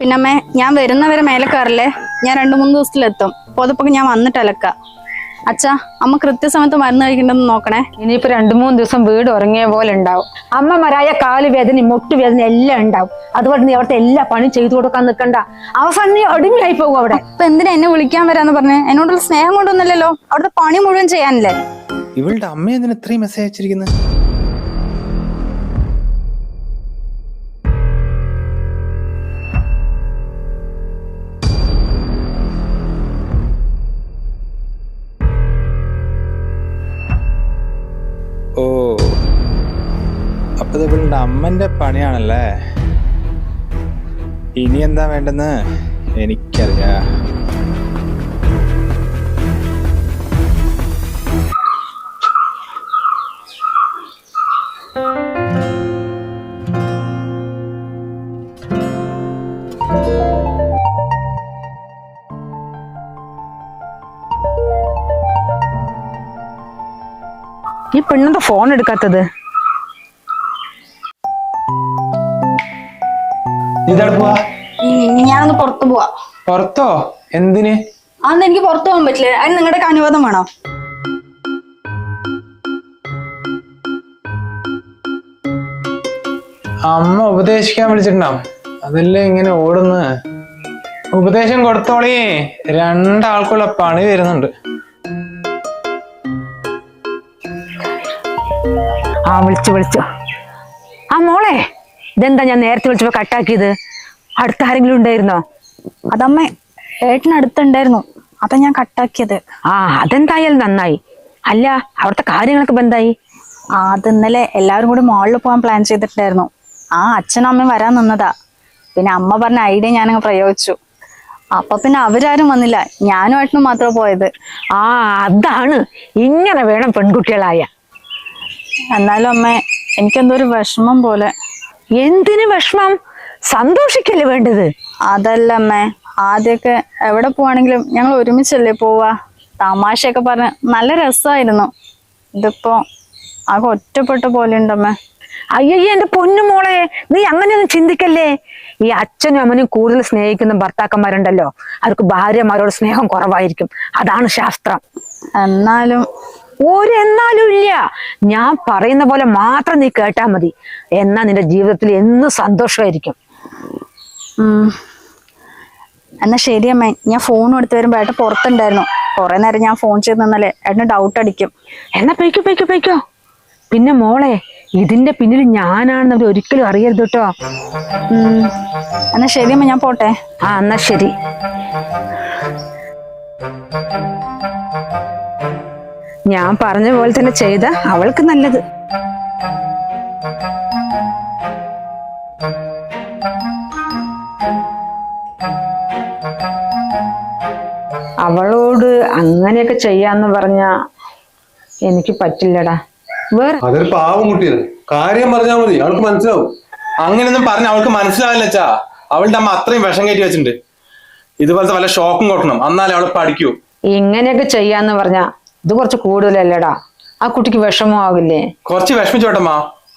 പിന്നമ്മേ ഞാൻ വരുന്നവരെ മേലെ കയറില്ലേ? ഞാൻ രണ്ടു മൂന്ന് ദിവസത്തിലെത്തും. പോതപ്പൊക്കെ ഞാൻ വന്നിട്ട് അലക്ക. അച്ഛാ അമ്മ കൃത്യസമയത്ത് മരുന്ന് കഴിക്കണ്ടെന്ന് നോക്കണേ. ഇനിയിപ്പോ രണ്ടു മൂന്ന് ദിവസം വീട് ഉറങ്ങിയ പോലെ ഉണ്ടാവും. അമ്മമാരായ കാൽ വേദന മുട്ടുവേദന എല്ലാം ഉണ്ടാവും. അതുപോലെ നീ അവിടുത്തെ എല്ലാ പണി ചെയ്തു കൊടുക്കാൻ നിൽക്കണ്ട അവസാനം നീ ഒടുങ്ങിയായി പോകും അവിടെ. ഇപ്പൊ എന്തിനാ എന്നെ വിളിക്കാൻ വരാന്ന് പറഞ്ഞേ? എന്നോടുള്ള സ്നേഹം കൊണ്ടൊന്നുമില്ലല്ലോ. അവിടുത്തെ പണി മുഴുവൻ ചെയ്യാനല്ലേ? ഇവളുടെ അമ്മ എന്തിനാ ഇത്രയും മെസ്സേജ് അയച്ചിരിക്കുന്നത് ഇത് അമ്മന്റെ പണിയാണല്ലേ? ഇനി എന്താ വേണ്ടെന്ന് എനിക്കറിയാ. ഈ പെണ്ണെന്താ ഫോൺ എടുക്കാത്തത്? പോവാ? ഞാനൊന്ന് പുറത്തു പോവാ. പുറത്തോ? എന്തിന്? അന്ന് എനിക്ക് പുറത്തു പോകാൻ പറ്റില്ല. അതിന് നിങ്ങളുടെ അനുവാദം വേണോ? അമ്മ ഉപദേശിക്കാൻ വിളിച്ചിട്ടുണ്ടാവും. അതല്ലേ ഇങ്ങനെ ഓടുന്ന് ഉപദേശം കൊടുത്തോളി. രണ്ടാൾക്കുള്ള പണി വരുന്നുണ്ട് ആ വിളിച്ചു വിളിച്ചു. ആ മോളെ. ഇതെന്താ ഞാൻ നേരത്തെ വിളിച്ചപ്പോ കട്ടാക്കിയത്? അടുത്ത ആരെങ്കിലും ഉണ്ടായിരുന്നോ? അതമ്മ ഏട്ടനടുത്തുണ്ടായിരുന്നു അതാ ഞാൻ കട്ടാക്കിയത്. ആ അതെന്തായാലും നന്നായി. അല്ല അവിടുത്തെ കാര്യങ്ങളൊക്കെ എന്തായി? ആ അത് ഇന്നലെ എല്ലാവരും കൂടി മോളിൽ പോകാൻ പ്ലാൻ ചെയ്തിട്ടുണ്ടായിരുന്നു. ആ അച്ഛനും അമ്മയും വരാൻ നിന്നതാ. പിന്നെ അമ്മ പറഞ്ഞ ഐഡിയ ഞാനങ്ങ് പ്രയോഗിച്ചു. അപ്പൊ പിന്നെ അവരാരും വന്നില്ല. ഞാനും ഏട്ടനും മാത്രമേ പോയത്. ആ അതാണ്. ഇങ്ങനെ വേണം പെൺകുട്ടികളായ. എന്നാലും അമ്മ എനിക്കെന്തോ ഒരു വിഷമം പോലെ. എന്തിനു വിഷമം? സന്തോഷിക്കല്ലേ വേണ്ടത്? അതല്ല അമ്മേ. ആദ്യമൊക്കെ എവിടെ പോവാണെങ്കിലും ഞങ്ങൾ ഒരുമിച്ചല്ലേ പോവാ. തമാശയൊക്കെ പറഞ്ഞ് നല്ല രസമായിരുന്നു ഇതിപ്പോ ആകെ ഒറ്റപ്പെട്ട പോലെ ഉണ്ടമ്മേ അയ്യയ്യ എന്റെ പൊന്നു മോളെ നീ അങ്ങനെയൊന്നും ചിന്തിക്കല്ലേ? ഈ അച്ഛനും അമ്മനും കൂടുതൽ സ്നേഹിക്കുന്ന ഭർത്താക്കന്മാരുണ്ടല്ലോ. അവർക്ക് ഭാര്യമാരോട് സ്നേഹം കുറവായിരിക്കും. അതാണ് ശാസ്ത്രം. എന്നാലും ഒരു എന്നാലും ഇല്ല ഞാൻ പറയുന്ന പോലെ മാത്രം നീ കേട്ടാ മതി. എന്നാ നിന്റെ ജീവിതത്തിൽ എന്നും സന്തോഷമായിരിക്കും. എന്നാ ശരി അമ്മേ. ഞാൻ ഫോൺ എടുത്ത് വരുമ്പോ ഏട്ടൻ പുറത്തുണ്ടായിരുന്നു. കുറെ നേരം ഞാൻ ഫോൺ ചെയ്ത് നിന്നല്ലേ ഏട്ടന് ഡൗട്ട് അടിക്കും. എന്നാ പൈക്കോ പൈക്കോ പൈക്കോ പിന്നെ മോളെ ഇതിന്റെ പിന്നിൽ ഞാനാണെന്ന് അവർ ഒരിക്കലും അറിയരുത് കേട്ടോ. എന്നാ ശരി അമ്മ ഞാൻ പോട്ടെ. ആ എന്നാ ശരി. ഞാൻ പറഞ്ഞ പോലെ തന്നെ ചെയ്ത അവൾക്ക് നല്ലത്. അവളോട് അങ്ങനെയൊക്കെ ചെയ്യാന്ന് പറഞ്ഞ എനിക്ക് പറ്റില്ലടാ. വേറെ അതൊരു പാവം കുട്ടിയാണ്. കാര്യം പറഞ്ഞാൽ മതി. അവൾക്ക് മനസ്സിലാവും. അങ്ങനെയൊന്നും പറഞ്ഞ അവൾക്ക് മനസ്സിലാവില്ല അവളുടെ അമ്മ അത്രയും വിഷം കയറ്റി വെച്ചിട്ടുണ്ട്. ഇതുപോലത്തെ വല്ല ഷോക്കും കൊടുക്കണം. എന്നാലേ അവൾ പഠിക്കൂ. ഇങ്ങനെയൊക്കെ ചെയ്യാന്ന് പറഞ്ഞ ഇത് കുറച്ച് കൂടുതലല്ലടാ? ആ കുട്ടിക്ക് വിഷമമാകില്ലേ കുറച്ച് വിഷമിച്ചോട്ടമ്മ.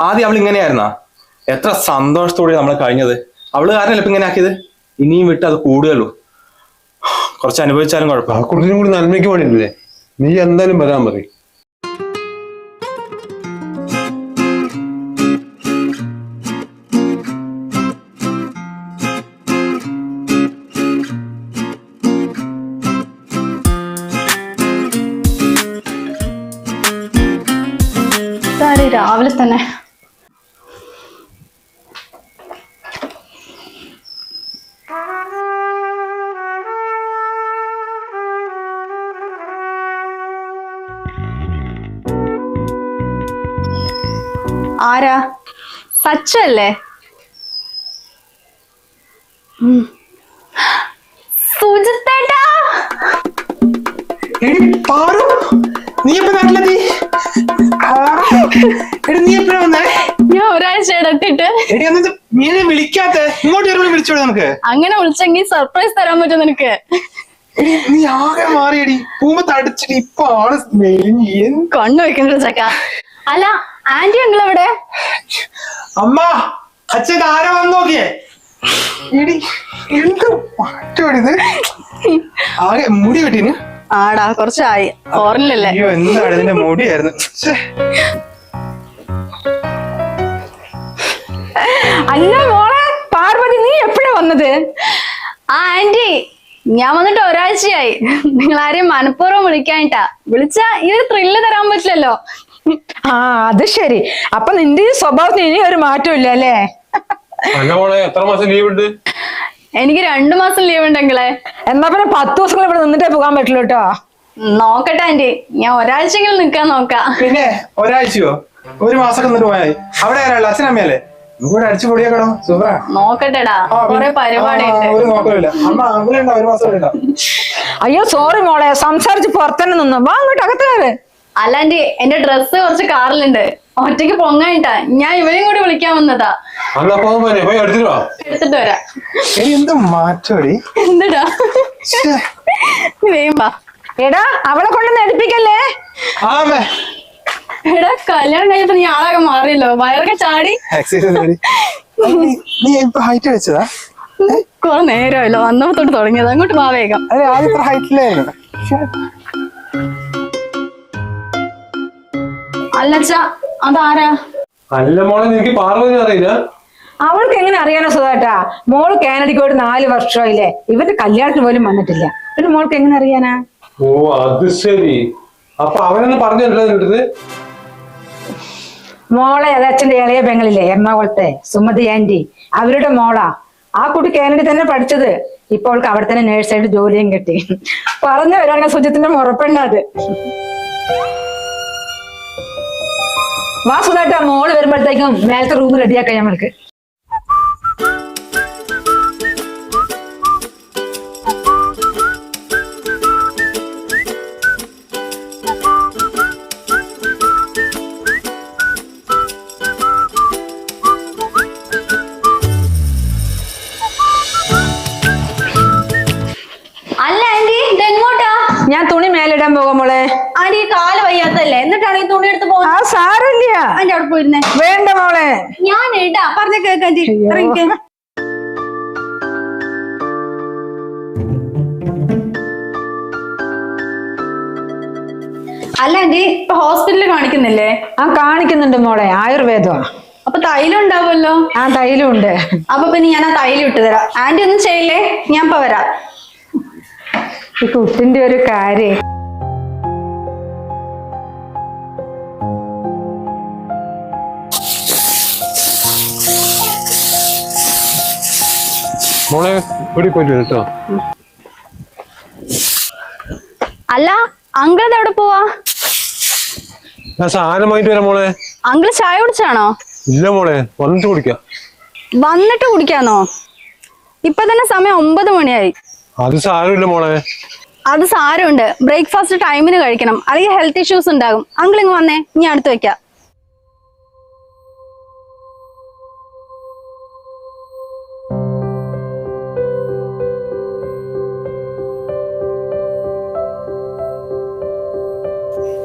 ആദ്യം അവൾ ഇങ്ങനെയായിരുന്നാ. എത്ര സന്തോഷത്തോടെ നമ്മൾ കഴിഞ്ഞത്. അവൾ കാരണം ഇപ്പൊ ഇങ്ങനെ ആക്കിയത്? ഇനിയും വിട്ട് അത് കൂടുതലു കുറച്ച് അനുഭവിച്ചാലും ആ കുഴപ്പം കുട്ടിനും കൂടി നന്മയ്ക്ക് വേണ്ടിയില്ലേ നീ എന്തായാലും വരാൻ മതി ആരാ? സച്ചല്ലേ നീ എപ്പോ നാട്ടിലെത്തി? എടി നീ എപ്പോഴാ വന്നേ? ഞാൻ ഒരാഴ്ച എത്തിയിട്ട്. എടി എന്നിട്ട് നീ വിളിക്കാത്ത. ഇങ്ങോട്ട് വരുമ്പോൾ വിളിച്ചോളൂ നമുക്ക്. അങ്ങനെ വിളിച്ചെങ്കിൽ സർപ്രൈസ് തരാൻ പറ്റും നിനക്ക്. നീ ആകെ മാറിയടി. പൂമ്പ തടിച്ചിട്ട് ഇപ്പൊ ആണ് കണ്ണു വെക്കണ്ട ചക്ക. അല്ല ആന്റി അങ്കിൾ എവിടെ അമ്മ അച്ഛൻ ആരെ വന്നു നോക്കിയേ? എന്ത് ആകെ മുടി വെട്ടീന് ആടാ കുറച്ചായി. ഓർമ്മയില്ലല്ലേ? അയ്യോ എന്താണ് ഇതിന്റെ മുടിയായിരുന്നു. അല്ല മോളെ പാർവതി നീ എപ്പോഴാ വന്നത്? ആ ആന്റി ഞാൻ വന്നിട്ട് ഒരാഴ്ചയായി. നിങ്ങൾ ആരെയും മനഃപൂർവം വിളിക്കാനിട്ടാ വിളിച്ചാ ഈ ഒരു ത്രില്ല് തരാൻ പറ്റില്ലല്ലോ. ആ അത് ശരി. അപ്പൊ നിന്റെ ഈ സ്വഭാവത്തിന് ഇനി ഒരു മാറ്റമില്ല ഇല്ല അല്ലേ എത്ര മാസം ലീവ് ഉണ്ട് എനിക്ക് രണ്ടു മാസം ലീവ് ഉണ്ടെങ്കിലേ എന്നാ പിന്നെ പത്ത് ദിവസങ്ങൾ ഇവിടെ നിന്നിട്ടേ പോകാൻ പറ്റുള്ളൂ കേട്ടോ. നോക്കട്ടെ ആന്റി. ഞാൻ ഒരാഴ്ചയെങ്കിലും നിക്കാൻ നോക്കാം. പിന്നെ ഒരാഴ്ചയോ? ഒരു മാസം നിന്നിട്ട് അവിടെ ആരാളെ അച്ഛനമ്മയല്ലേ ഇവിടെ അടിച്ചു പൊടിയാക്കണോ? നോക്കട്ടെടാ. കൊറേ പരിപാടി ഉണ്ട് ഒരു നോക്കലില്ല അമ്മ അവിടെ ഉണ്ടാവും ഒരു മാസം ഉണ്ടാവും. അയ്യോ സോറി മോളെ. സംസാരിച്ച് പുറത്തന്നെ നിന്നു. വാ അങ്ങോട്ട് അകത്ത് കയറ്. അല്ല ആന്റി എന്റെ ഡ്രസ്സ് കുറച്ച് കാറിലുണ്ട്. ഒറ്റയ്ക്ക് പൊങ്ങായിട്ടാ ഞാൻ ഇവരെയും കൂടി വിളിക്കാൻ വന്നതാ. എടുത്തിട്ട് വരാം. എന്ത് മാറ്റോടി? വേമ്പാ എടാ അവളെ കൊണ്ടൊന്ന് എടുപ്പിക്കല്ലേ? ആമേ എടാ കല്യാണം കഴിഞ്ഞപ്പോ നീ ആളാകെ മാറിയല്ലോ. വയറൊക്കെ ചാടി. എക്സസൈസ് നീ ഇപ്പൊ ഹൈറ്റ് വെച്ചതാ? കൊറേ നേരമല്ലോ വന്നപ്പോ തൊട്ട് തുടങ്ങിയത്. അങ്ങോട്ട് വാ വേഗം. അതെ ആദ്യം ഇത്ര ഹൈറ്റിലായിരുന്നു അല്ലച്ചാ അതാരാ? അല്ല മോളെ നിനക്ക് പാർവതി അറിയില്ല? അവൾക്ക് എങ്ങനെ അറിയാനോ സുധാട്ടാ? മോൾ കാനഡയ്ക്ക് പോയിട്ട് നാല് വർഷമായില്ലേ. ഇവന്റെ കല്യാണത്തിന് പോലും വന്നിട്ടില്ല. പിന്നെ മോൾക്ക് എങ്ങനെ അറിയാനാ? ഓ അത് ശരി. അപ്പൊ അവനൊന്നും പറഞ്ഞിട്ടില്ല നിന്റെ മോളെ അതച്ഛന്റെ അച്ഛന്റെ ഇളയ പെങ്ങളില്ലേ എറണാകുളത്തെ സുമതി ആന്റി. അവരുടെ മോളാ. ആ കുട്ടി കാനഡയിൽ തന്നെ പഠിച്ചത്. ഇപ്പോൾ അവൾക്ക് അവിടെ തന്നെ നേഴ്സായിട്ട് ജോലിയും കിട്ടി. പറഞ്ഞു വരാണ് സുജിത്തിന്റെ മുറപ്പെണ്ണത്. വാ ആ മോൾ വരുമ്പോഴത്തേക്കും മേലത്തെ റൂം റെഡിയാക്കാം ഞമ്മൾക്ക്. മേലിടാൻ പോകാം മോളെ. ആന്റി കാൽ വയ്യാത്തല്ലേ എന്നിട്ടാണ് ഈ തുണി എടുത്ത് ആ സാരല്ല ആന്റി അവിടെ പോയിരുന്നേ. വേണ്ട മോളെ. ഞാൻ ഇടാ. പറഞ്ഞ കേക്ക് ആന്റി. ഇറങ്ങിക്ക്. അല്ല ആന്റി ഇപ്പൊ ഹോസ്പിറ്റലിൽ കാണിക്കുന്നില്ലേ? ആ കാണിക്കുന്നുണ്ട് മോളെ. ആയുർവേദമാ അപ്പൊ തൈലം ഉണ്ടാവുമല്ലോ? ആ തൈലം ഉണ്ട്. അപ്പൊ പിന്നെ ഞാൻ ആ തൈലം ഇട്ട് തരാം. ആന്റി ഒന്നും ചെയ്യില്ലേ? ഞാൻ ഇപ്പൊ വരാം. ഈ കുട്ടിന്റെ ഒരു കാര്യം. മോളെ ഇവിടെ പോയിട്ട് കേട്ടോ അല്ല അങ്കിൾ എവിടെ പോവാ? ഞാൻ സാധനം വാങ്ങിട്ട് വരാം മോളെ. അങ്കിൾ ചായ കുടിച്ചാണോ? ഇല്ല മോളെ വന്നിട്ട് കുടിക്കാം. വന്നിട്ട് കുടിക്കാന്നോ? ഇപ്പൊ തന്നെ സമയം ഒമ്പത് മണിയായി. അത് സാരമില്ല മോളെ. അത് സാരമുണ്ട് ബ്രേക്ക്ഫാസ്റ്റ് ടൈമിന് കഴിക്കണം. അല്ലെങ്കിൽ ഹെൽത്ത് ഇഷ്യൂസ് ഉണ്ടാകും. അങ്കിൾ ഇങ്ങ് വന്നേ ഞാൻ അടുത്ത് വെക്കാം.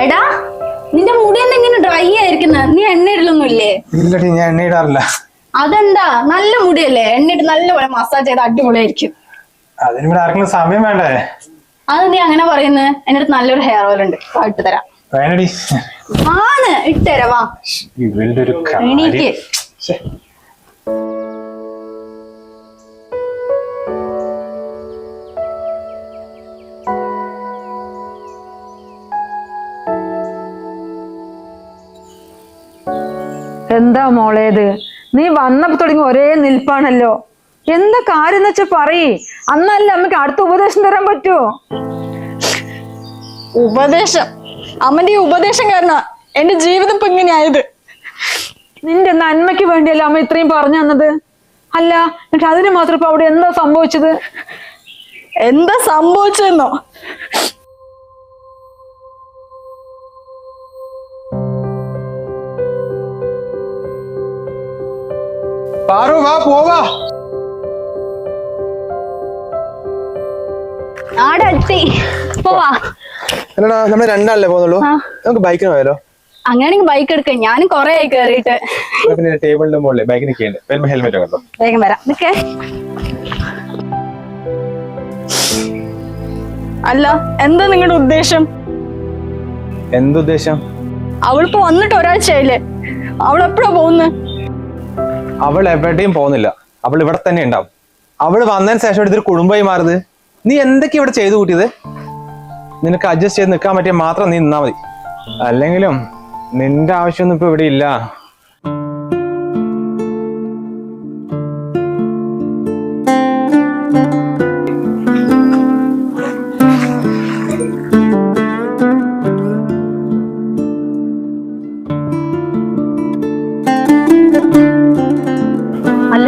എടാ നിന്റെ മുടി എന്താ ഇങ്ങനെ ഡ്രൈ ആയിരിക്കുന്നത് നീ എണ്ണ ഇടലൊന്നുമില്ലേ ഇല്ലടി ഞാൻ എണ്ണ ഇടാറില്ല അതെന്താ? നല്ല മുടിയല്ലേ? എണ്ണിട്ട് നല്ലപോലെ മസാജ് ചെയ്ത് അടിപൊളിയായിരിക്കും. അതിന് ആർക്കും സമയം വേണ്ടേ? അത് നീ അങ്ങനെ പറയുന്നത് എന്റെ അടുത്ത് നല്ലൊരു ഹെയർ ഓയിൽ ഉണ്ട്. ഇട്ട് തരാം. വേണടി. ആണ്. ഇട്ടുതരാ വാ. ഇവളുടെ ഒരു എണീക്ക്. എന്താ മോളേത് നീ വന്നപ്പോ തുടങ്ങി ഒരേ നിൽപ്പാണല്ലോ. എന്താ കാര്യം എന്ന് വെച്ചാ പറയ്. അന്നല്ല അമ്മയ്ക്ക് അടുത്ത ഉപദേശം തരാൻ പറ്റുമോ ഉപദേശം. അമ്മന്റെ ഈ ഉപദേശം കാരണം എന്റെ ജീവിതം ഇപ്പൊ ഇങ്ങനെയായത്. നിന്റെ നന്മയ്ക്ക് വേണ്ടിയല്ല അമ്മ ഇത്രയും പറഞ്ഞു തന്നത്? അല്ല എന്നിട്ട് അതിന് മാത്രം ഇപ്പൊ അവിടെ എന്താ സംഭവിച്ചത്? എന്താ സംഭവിച്ചെന്നോ പാറു വാ പോവാ. പോവാ. നമ്മൾ രണ്ടാളല്ലേ പോകുന്നുള്ളൂ? നമുക്ക് ബൈക്കിന് പോയാലോ? അങ്ങനെയാണെങ്കിൽ ബൈക്ക് എടുക്കാം. ഞാനും കൊറേ ആയി കേറിയിട്ട്. പിന്നെ ടേബിളിന്റെ ബൈക്ക് ഹെൽമെറ്റ് വേഗം വരാം. നിക്കേ. അല്ല എന്താ നിങ്ങളുടെ ഉദ്ദേശം? എന്തുദ്ദേശം? അവളിപ്പോ വന്നിട്ട് ഒരാഴ്ചയായില്ലേ? അവളെപ്പോഴാ പോകുന്നത് അവൾ എവിടെയും പോകുന്നില്ല. അവൾ ഇവിടെ തന്നെ ഉണ്ടാവും. അവൾ വന്നതിന് ശേഷം ഇതൊരു കുടുംബമായി മാറുന്നത് നീ എന്തൊക്കെ ഇവിടെ ചെയ്തു കൂട്ടിയത്? നിനക്ക് അഡ്ജസ്റ്റ് ചെയ്ത് നിൽക്കാൻ പറ്റിയ മാത്രം നീ നിന്നാ മതി. അല്ലെങ്കിലും നിന്റെ ആവശ്യമൊന്നും ഇപ്പൊ ഇവിടെ ഇല്ല.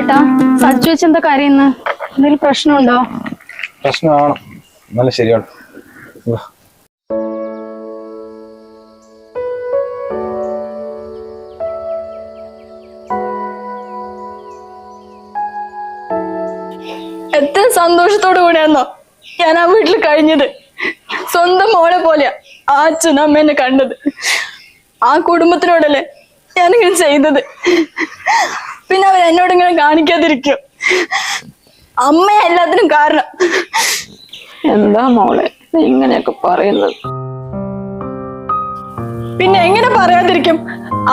അല്ലേട്ടാ സജ്ജു വെച്ച് എന്താ കാര്യം എന്തെങ്കിലും പ്രശ്നമുണ്ടോ? പ്രശ്നമാണ്. നല്ല ശരിയാണ്. എത്ര സന്തോഷത്തോടു കൂടിയാന്നോ? ഞാൻ ആ വീട്ടിൽ കഴിഞ്ഞത്. സ്വന്തം മോളെ പോലെയാ ആ അച്ഛനും അമ്മേനെ കണ്ടത്. ആ കുടുംബത്തിനോടല്ലേ ഞാനിങ്ങനെ ചെയ്തത്. പിന്നെ അവർ എന്നോട് ഇങ്ങനെ കാണിക്കാതിരിക്കും. അമ്മ എല്ലാത്തിനും കാരണം. എന്താ മോളെ നീ ഇങ്ങനെയൊക്കെ പറയുന്നത്? പിന്നെ എങ്ങനെ പറയാതിരിക്കും?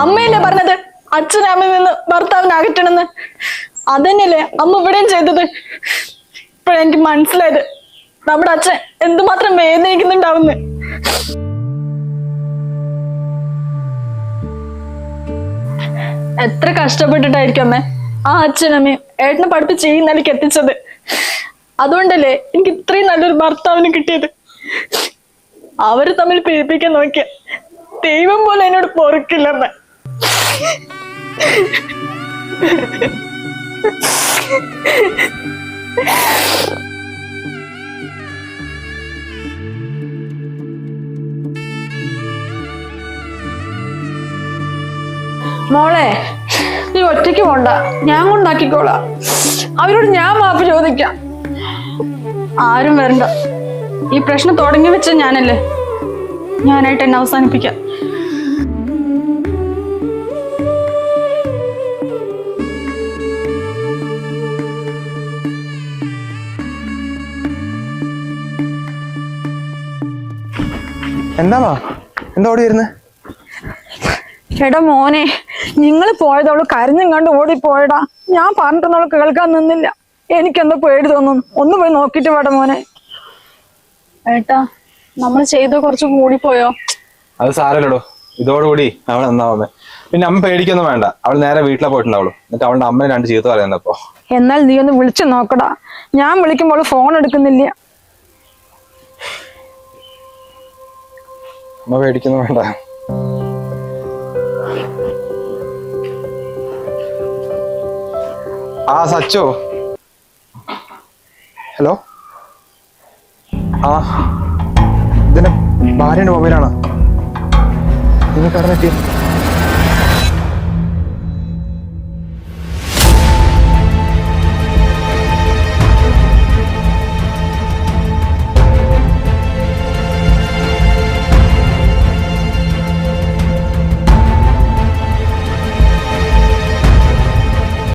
അമ്മയല്ലേ പറഞ്ഞത്? അച്ഛനും അമ്മയിൽ നിന്ന് ഭർത്താവിനെ അകറ്റണമെന്ന്. അതന്നെയല്ലേ അമ്മ ഇവിടെയും ചെയ്തത്? ഇപ്പോഴെനിക്ക് മനസ്സിലായത്. നമ്മുടെ അച്ഛൻ എന്തുമാത്രം വേദനിക്കുന്നുണ്ടാവുന്ന് എത്ര കഷ്ടപ്പെട്ടിട്ടായിരിക്കും അമ്മേ? ആ അച്ഛനമ്മയും ഏട്ടനെ പഠിപ്പിച്ച് ഈ നിലയ്ക്ക് എത്തിച്ചത്. അതുകൊണ്ടല്ലേ എനിക്ക് ഇത്രയും നല്ലൊരു ഭർത്താവിന് കിട്ടിയത്. അവർ തമ്മിൽ പിരിപ്പിക്കാൻ നോക്കിയ ദൈവം പോലെ എന്നോട് പൊറുക്കില്ലമ്മ മോളെ നീ ഒറ്റയ്ക്ക് പോണ്ട. ഞാൻ കൊണ്ടാക്കിക്കോളാം. അവരോട് ഞാൻ മാപ്പ് ചോദിക്കാം. ആരും വരണ്ട. ഈ പ്രശ്നം തുടങ്ങി വെച്ച ഞാനല്ലേ? ഞാനായിട്ട് എന്നെ അവസാനിപ്പിക്കാം. എന്താ എന്താ ഓടി വരുന്നത് എടാ മോനെ നിങ്ങൾ പോയതവൾ കരഞ്ഞും കണ്ട് ഓടിപ്പോയടാ. ഞാൻ പറഞ്ഞിട്ടൊന്നും കേൾക്കാൻ നിന്നില്ല. എനിക്കെന്തോ പേടി തോന്നുന്നു ഒന്ന് പോയി നോക്കിട്ട് വേട മോനെ. ഏട്ടാ നമ്മൾ ചെയ്ത കുറച്ച് കൂടിപ്പോയോ? അത് സാരല്ലടോ ഇതോടുകൂടി അവൾ നന്നാവുന്നേ പിന്നെ അമ്മ പേടിക്കൊന്നും വേണ്ട. അവൾ നേരെ വീട്ടിലെ പോയിട്ടുണ്ടാവുള്ളൂ. എന്നിട്ട് അവളുടെ അമ്മ രണ്ട് ചീത്ത പറയുന്നപ്പോ. എന്നാൽ നീ ഒന്ന് വിളിച്ചു നോക്കടാ. ഞാൻ വിളിക്കുമ്പോൾ ഫോൺ എടുക്കുന്നില്ല. അമ്മ പേടിക്കൊന്നും വേണ്ട. ആ സച്ചോ. ഹലോ? ആ. ഇതിന്റെ ഭാര്യയുടെ മൊബൈലാണ്. നിങ്ങൾ അറിഞ്ഞെത്തിയ